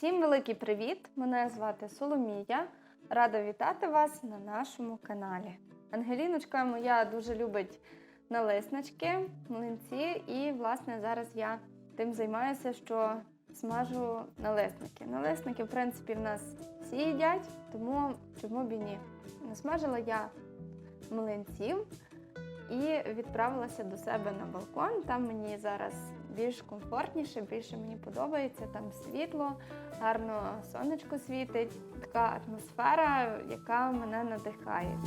Всім великий привіт! Мене звати Соломія. Рада вітати вас на нашому каналі. Ангеліночка моя дуже любить налиснички, млинці, і власне зараз я тим займаюся, що смажу налисники. Налисники, в принципі, в нас всі їдять, тому чому б і ні. Насмажила я млинців і відправилася до себе на балкон. Там мені зараз більш комфортніше, більше мені подобається. Там світло, гарно сонечко світить. Така атмосфера, яка мене надихає.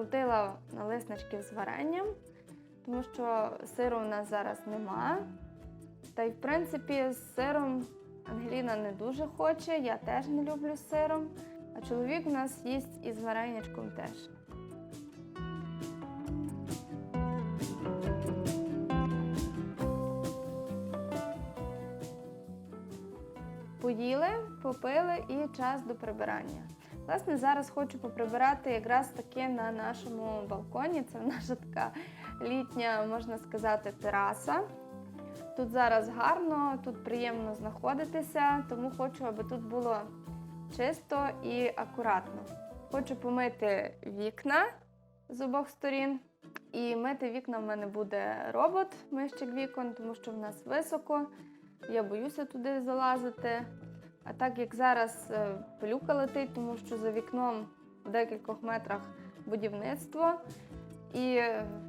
Накрутила налисничків з варенням, тому що сиру в нас зараз нема. Та й в принципі з сиром Ангеліна не дуже хоче, я теж не люблю сиром. А чоловік у нас їсть із варенячком теж. Поїли, попили і час до прибирання. Власне, зараз хочу поприбирати якраз таки на нашому балконі. Це наша така літня, можна сказати, тераса. Тут зараз гарно, тут приємно знаходитися, тому хочу, аби тут було чисто і акуратно. Хочу помити вікна з обох сторін. І мити вікна в мене буде робот, мищик вікон, тому що в нас високо. Я боюся туди залазити. А так як зараз е, пилюка летить, тому що за вікном в декількох метрах будівництво і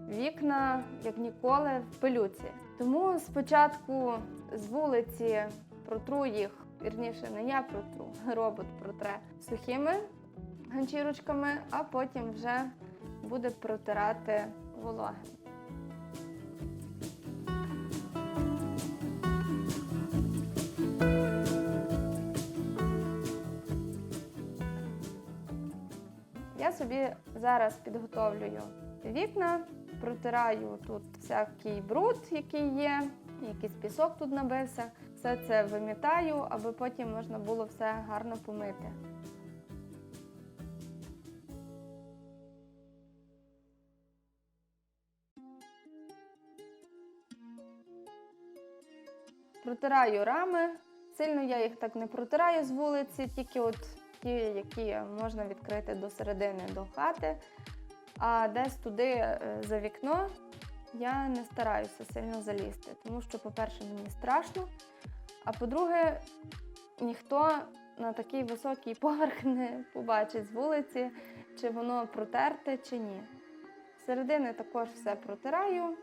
вікна, як ніколи, в пилюці. Тому спочатку з вулиці протру їх, вірніше, не я протру, робот протре сухими ганчірочками, а потім вже буде протирати вологим. Собі зараз підготовлюю вікна, протираю тут всякий бруд, який є, якийсь пісок тут набився. Все це вимітаю, аби потім можна було все гарно помити. Протираю рами. Сильно я їх так не протираю з вулиці, тільки от ті, які можна відкрити до середини до хати. А десь туди е, за вікно я не стараюся сильно залізти, тому що, по-перше, мені страшно. А по-друге, ніхто на такий високий поверх не побачить з вулиці, чи воно протерте, чи ні. Середини також все протираю,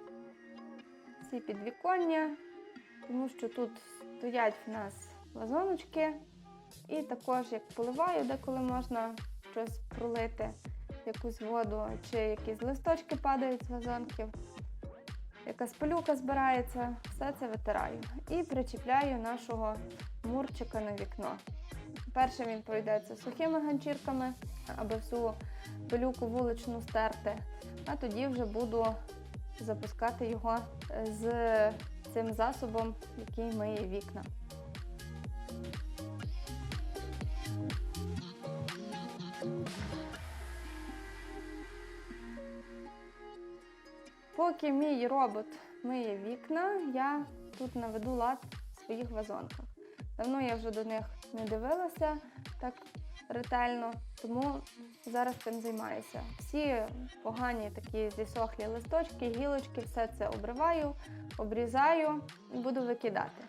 всі підвіконня, тому що тут стоять в нас вазоночки. І також як поливаю, деколи можна щось пролити, якусь воду, чи якісь листочки падають з вазонків, якась пилюка збирається, все це витираю. І причіпляю нашого мурчика на вікно. Перше він пройдеться сухими ганчірками, аби всю пилюку вуличну стерти, а тоді вже буду запускати його з цим засобом, який миє вікна. Поки мій робот миє вікна, я тут наведу лад в своїх вазонках. Давно я вже до них не дивилася так ретельно, тому зараз цим займаюся. Всі погані такі зісохлі листочки, гілочки, все це обриваю, обрізаю і буду викидати.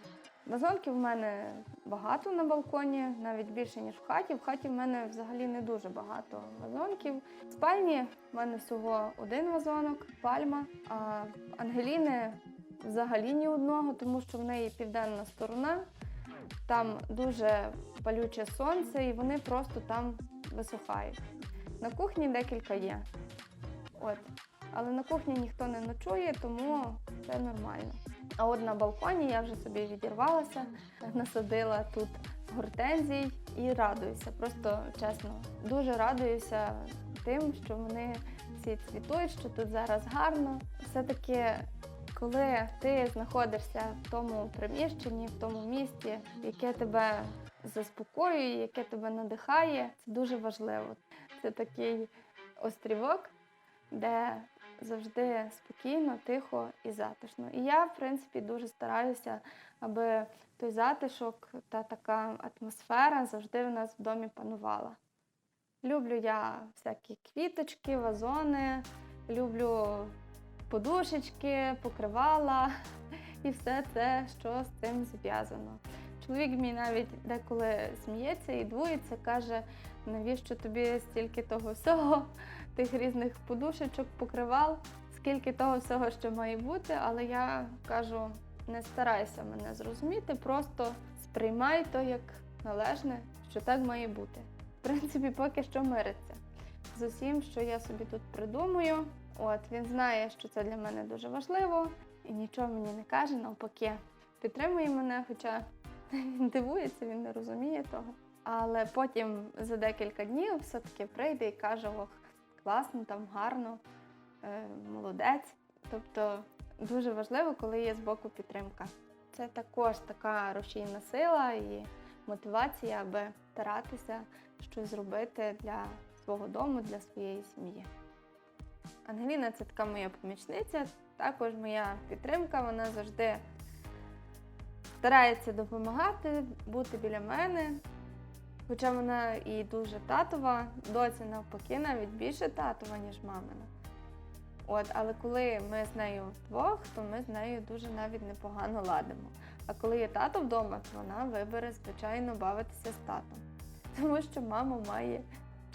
Вазонків в мене багато на балконі, навіть більше, ніж в хаті. В хаті в мене взагалі не дуже багато вазонків. В спальні в мене всього один вазонок, пальма, а Ангеліни взагалі ні одного, тому що в неї південна сторона, там дуже палюче сонце, і вони просто там висухають. На кухні декілька є. От. Але на кухні ніхто не ночує, тому це нормально. А от на балконі я вже собі відірвалася, насадила тут гортензій і радуюся. Просто чесно, дуже радуюся тим, що вони всі цвітуть, що тут зараз гарно. Все-таки, коли ти знаходишся в тому приміщенні, в тому місті, яке тебе заспокоює, яке тебе надихає, це дуже важливо. Це такий острівок, де завжди спокійно, тихо і затишно. І я, в принципі, дуже стараюся, аби той затишок та така атмосфера завжди в нас в домі панувала. Люблю я всякі квіточки, вазони, люблю подушечки, покривала і все це, що з цим зв'язано. Чоловік мій навіть деколи сміється і двується, каже, навіщо тобі стільки того всього, тих різних подушечок, покривал, скільки того всього ще має бути, але я кажу, не старайся мене зрозуміти, просто сприймай то як належне, що так має бути. В принципі, поки що мириться з усім, що я собі тут придумую. От він знає, що це для мене дуже важливо, і нічого мені не каже, навпаки, підтримує мене, хоча він дивується, він не розуміє того. Але потім за декілька днів все-таки прийде і каже: ох, класно, там гарно, е, молодець. Тобто дуже важливо, коли є з боку підтримка. Це також така рушійна сила і мотивація, аби старатися щось зробити для свого дому, для своєї сім'ї. Ангеліна це така моя помічниця, також моя підтримка. Вона завжди старається допомагати, бути біля мене. Хоча вона і дуже татова, доці навпаки, навіть більше татова, ніж мамина. От, але коли ми з нею вдвох, то ми з нею дуже навіть непогано ладимо. А коли є тато вдома, то вона вибере, звичайно, бавитися з татом. Тому що мама має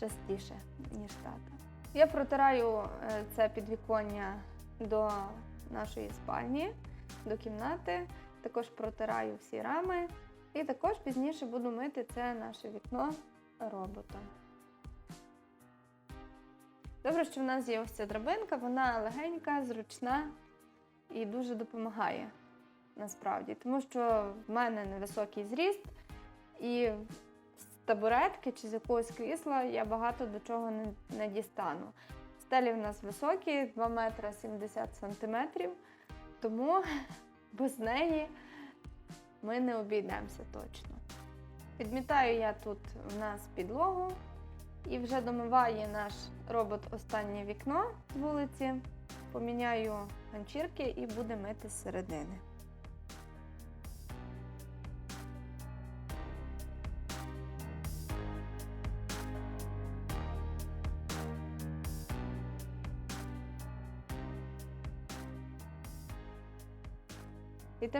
частіше, ніж тата. Я протираю е, це підвіконня до нашої спальні, до кімнати. Також протираю всі рами. І також пізніше буду мити це наше вікно роботом. Добре, що в нас є ось ця драбинка, вона легенька, зручна і дуже допомагає насправді. Тому що в мене невисокий зріст, і з табуретки чи з якогось крісла я багато до чого не, не дістану. Стелі в нас високі, 2 метри 70 сантиметрів, тому без неї ми не обійдемося точно. Підмітаю я тут в нас підлогу і вже домиває наш робот останнє вікно з вулиці. Поміняю ганчірки і буде мити з середини.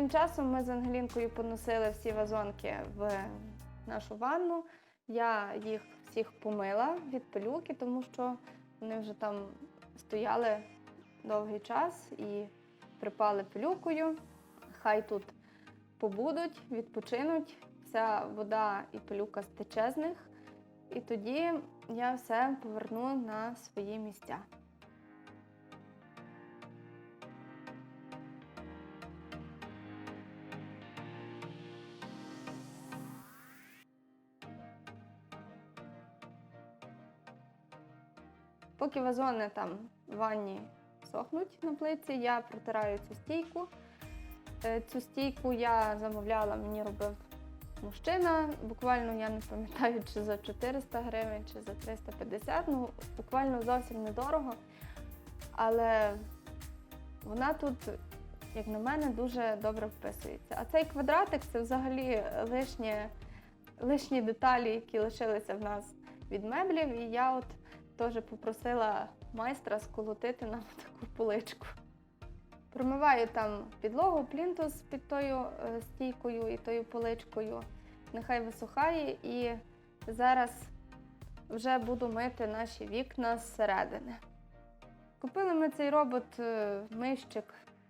Тим часом ми з Ангелінкою поносили всі вазонки в нашу ванну. Я їх всіх помила від пилюки, тому що вони вже там стояли довгий час і припали пилюкою. Хай тут побудуть, відпочинуть. Вся вода і пилюка стече з них. І тоді я все поверну на свої місця. Поки вазони там в ванні сохнуть на плитці, я протираю цю стійку. Е, Цю стійку я замовляла, мені робив мужчина. Буквально я не пам'ятаю, чи за 400 гривень, чи за 350. Ну, буквально зовсім недорого. Але вона тут, як на мене, дуже добре вписується. А цей квадратик це взагалі лишнє, лишні деталі, які лишилися в нас від меблів. І я от теж попросила майстра сколотити нам таку поличку. Промиваю там підлогу, плінтус під тою е, стійкою і тою поличкою. Нехай висухає і зараз вже буду мити наші вікна зсередини. Купили ми цей робот е,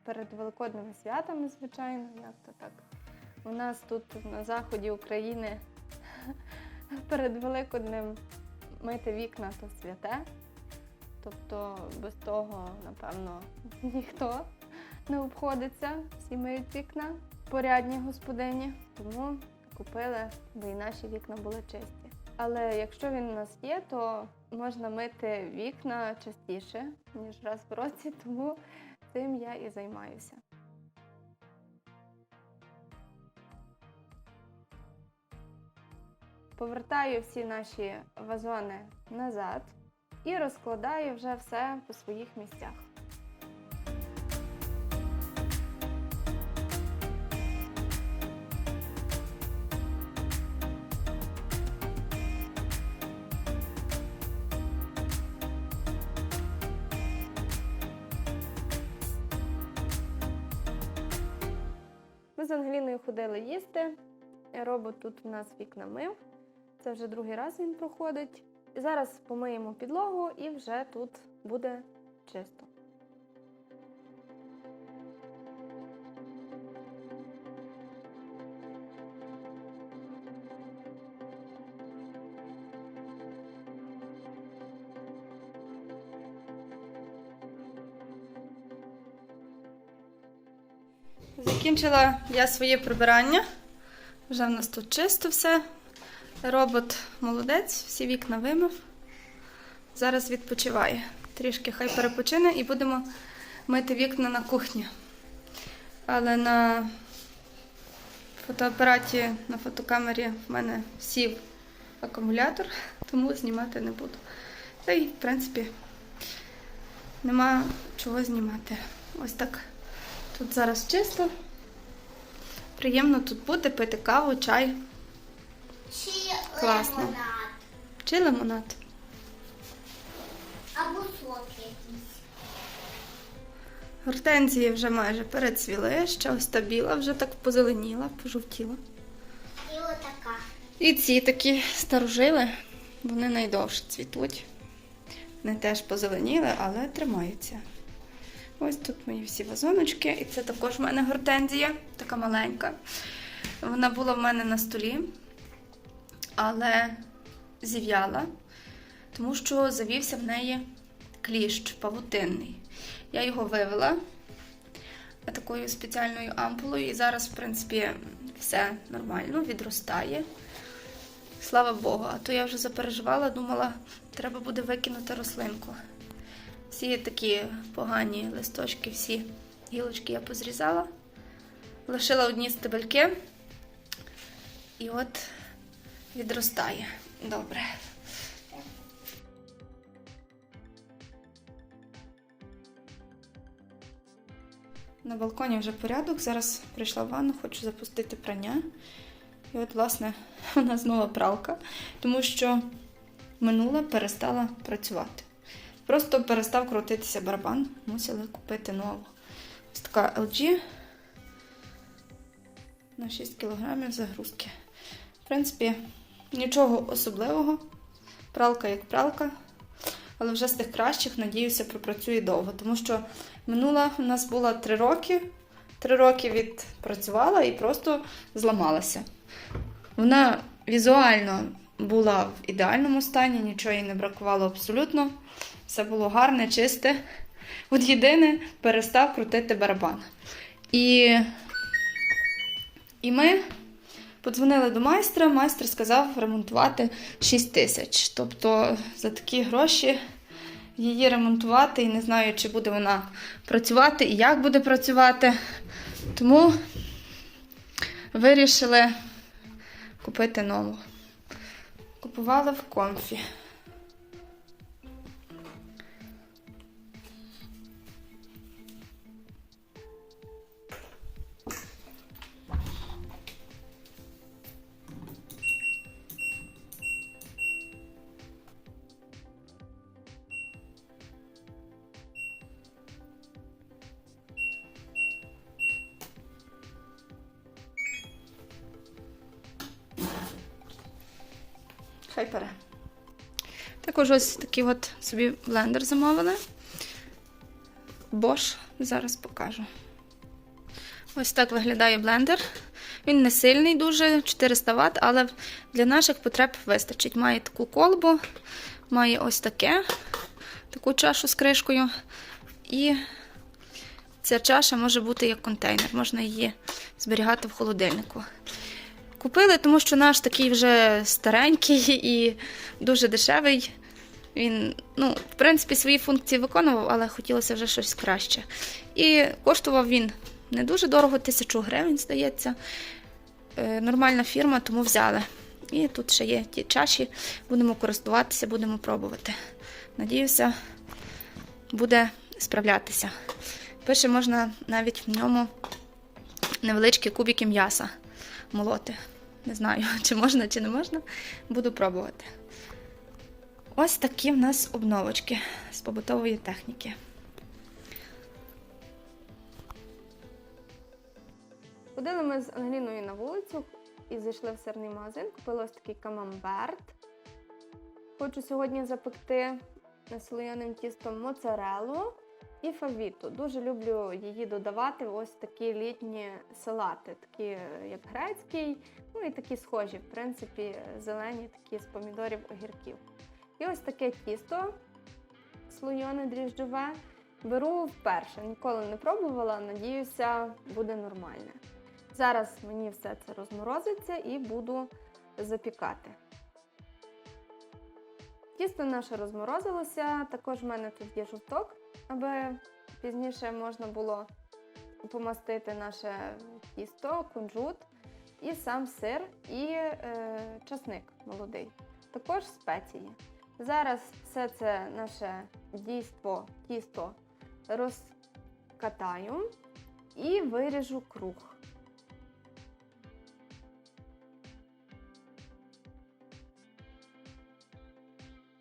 перед великодними святами, звичайно, як то так. У нас тут на заході України перед Великоднем мити вікна то святе. Тобто без того, напевно, ніхто не обходиться, всі миють вікна, порядні господині. Тому купили, бо і наші вікна були чисті. Але якщо він у нас є, то можна мити вікна частіше, ніж раз в році, тому цим я і займаюся. Повертаю всі наші вазони назад і розкладаю вже все по своїх місцях. Ми з Ангеліною ходили їсти. Робот тут у нас вікна мив. Це вже другий раз він проходить. Зараз помиємо підлогу і вже тут буде чисто. Закінчила я своє прибирання. Вже в нас тут чисто все. Робот молодець, всі вікна вимив. Зараз відпочиває. Трішки хай перепочине і будемо мити вікна на кухні. Але на фотоапараті, на фотокамері в мене сів акумулятор, тому знімати не буду. Та й, в принципі, нема чого знімати. Ось так. Тут зараз чисто. Приємно тут бути, пити каву, чай Класно. чи лимонад. Або сок якийсь. Гортензії вже майже перецвіли, ще ось та біла вже так позеленіла, пожовтіла. І отака. І ці такі старожили, вони найдовше цвітуть. Вони теж позеленіли, але тримаються. Ось тут мої всі вазоночки, і це також в мене гортензія, така маленька. Вона була в мене на столі, але зів'яла, тому що завівся в неї кліщ павутинний. Я його вивела такою спеціальною ампулою, і зараз, в принципі, все нормально, відростає. Слава Богу, а то я вже запереживала, думала, треба буде викинути рослинку. Всі такі погані листочки, всі гілочки я позрізала. Лишила одні стебельки. І от відростає. Добре. На балконі вже порядок. Зараз прийшла в ванну, хочу запустити прання. І от, власне, у нас знову пралка, тому що минула перестала працювати. Просто перестав крутитися барабан, мусили купити нову. Ось така LG на 6 кг загрузки. В принципі, нічого особливого. Пралка як пралка. Але вже з тих кращих, надіюся, пропрацює довго. Тому що минула у нас була 3 роки. 3 роки відпрацювала і просто зламалася. Вона візуально була в ідеальному стані, нічого їй не бракувало абсолютно. Все було гарне, чисте. От єдине перестав крутити барабан. І, і ми подзвонили до майстра. Майстер сказав ремонтувати 6 тисяч. Тобто за такі гроші її ремонтувати і не знаю, чи буде вона працювати і як буде працювати. Тому вирішили купити нову. Купували в комфі. Також ось такий от собі блендер замовили. Bosch, зараз покажу. Ось так виглядає блендер. Він не сильний, дуже 400 Вт, але для наших потреб вистачить. Має таку колбу, має ось таке, таку чашу з кришкою. І ця чаша може бути як контейнер, можна її зберігати в холодильнику. купили, тому що наш такий вже старенький і дуже дешевий. Він, ну, в принципі, свої функції виконував, але хотілося вже щось краще. І коштував він не дуже дорого, тисячу гривень, здається. Е, нормальна фірма, тому взяли. І тут ще є ті чаші, будемо користуватися, будемо пробувати. Надіюся, буде справлятися. Пише, можна навіть в ньому невеличкі кубики м'яса молоти. Не знаю, чи можна, чи не можна. Буду пробувати. Ось такі в нас обновочки з побутової техніки. Ходили ми з Ангеліною на вулицю і зайшли в сирний магазин, купили ось такий камамберт. Хочу сьогодні запекти слоєним тістом моцарелу і фавіту. Дуже люблю її додавати в ось такі літні салати, такі як грецький, ну і такі схожі, в принципі, зелені, такі з помідорів огірків. І ось таке тісто слоєне дріжджове. Беру вперше, ніколи не пробувала, надіюся, буде нормальне. Зараз мені все це розморозиться і буду запікати. Тісто наше розморозилося, також в мене тут є жовток, аби пізніше можна було помастити наше тісто, кунжут, і сам сир і е, часник молодий. Також спеції. Зараз все це наше дійство, тісто розкатаю і виріжу круг.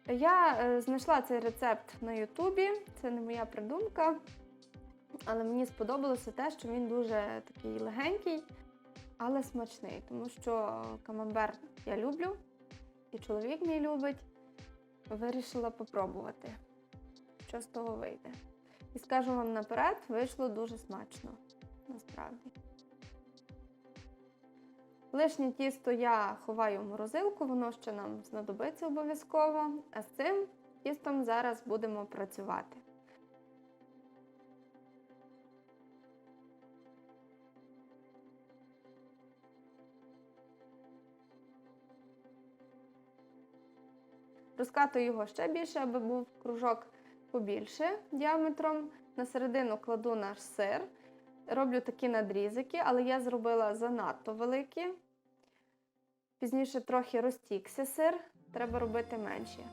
Я е, знайшла цей рецепт на Ютубі, це не моя придумка, але мені сподобалося те, що він дуже такий легенький, але смачний, тому що камамбер я люблю, і чоловік мій любить. Вирішила попробувати, що з того вийде. І скажу вам наперед, вийшло дуже смачно, насправді. Лишнє тісто я ховаю в морозилку, воно ще нам знадобиться обов'язково. А з цим тістом зараз будемо працювати. Розкатую його ще більше, аби був кружок побільше діаметром. На середину кладу наш сир. Роблю такі надрізики, але я зробила занадто великі. Пізніше трохи розтікся сир, треба робити менші.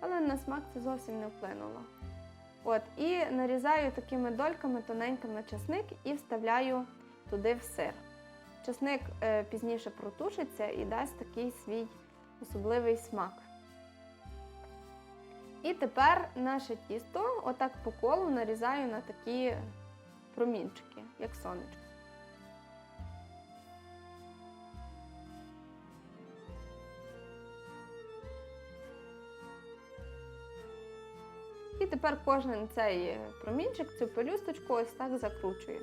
Але на смак це зовсім не вплинуло. От, і нарізаю такими дольками тоненькими часник і вставляю туди в сир. Часник е, пізніше протушиться і дасть такий свій особливий смак. І тепер наше тісто отак по колу нарізаю на такі промінчики, як сонечко. І тепер кожен цей промінчик, цю пелюсточку ось так закручую.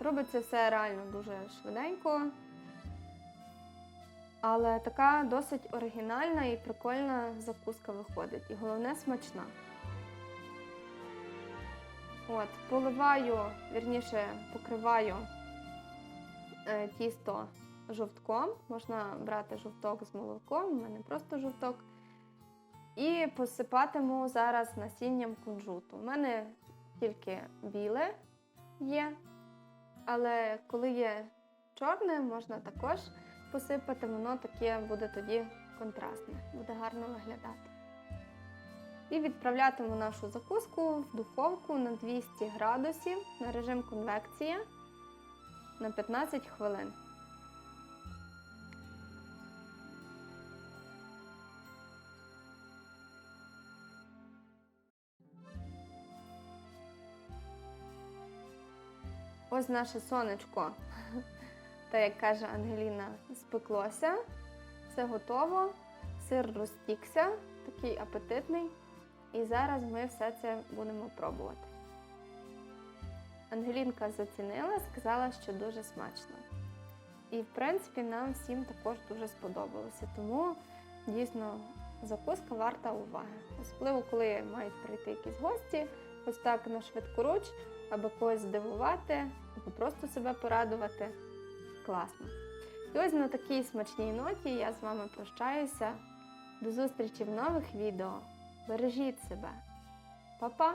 Робиться все реально дуже швиденько. Але така досить оригінальна і прикольна закуска виходить. І головне смачна. От, поливаю, вірніше покриваю е, тісто жовтком. Можна брати жовток з молоком, у мене просто жовток. І посипатиму зараз насінням кунжуту. У мене тільки біле є, але коли є чорне, можна також посипати, воно таке буде тоді контрастне, буде гарно виглядати. І відправлятиму нашу закуску в духовку на 200 градусів на режим конвекція на 15 хвилин. Ось наше сонечко, так як каже Ангеліна, спеклося. Все готово. Сир розтікся, такий апетитний. І зараз ми все це будемо пробувати. Ангелінка зацінила, сказала, що дуже смачно. І, в принципі, нам всім також дуже сподобалося. Тому дійсно закуска варта уваги. Особливо, коли мають прийти якісь гості, ось так на швидкоруч, аби когось здивувати, або просто себе порадувати. Класно. І ось на такій смачній ноті я з вами прощаюся. До зустрічі в нових відео. Бережіть себе. Па-па!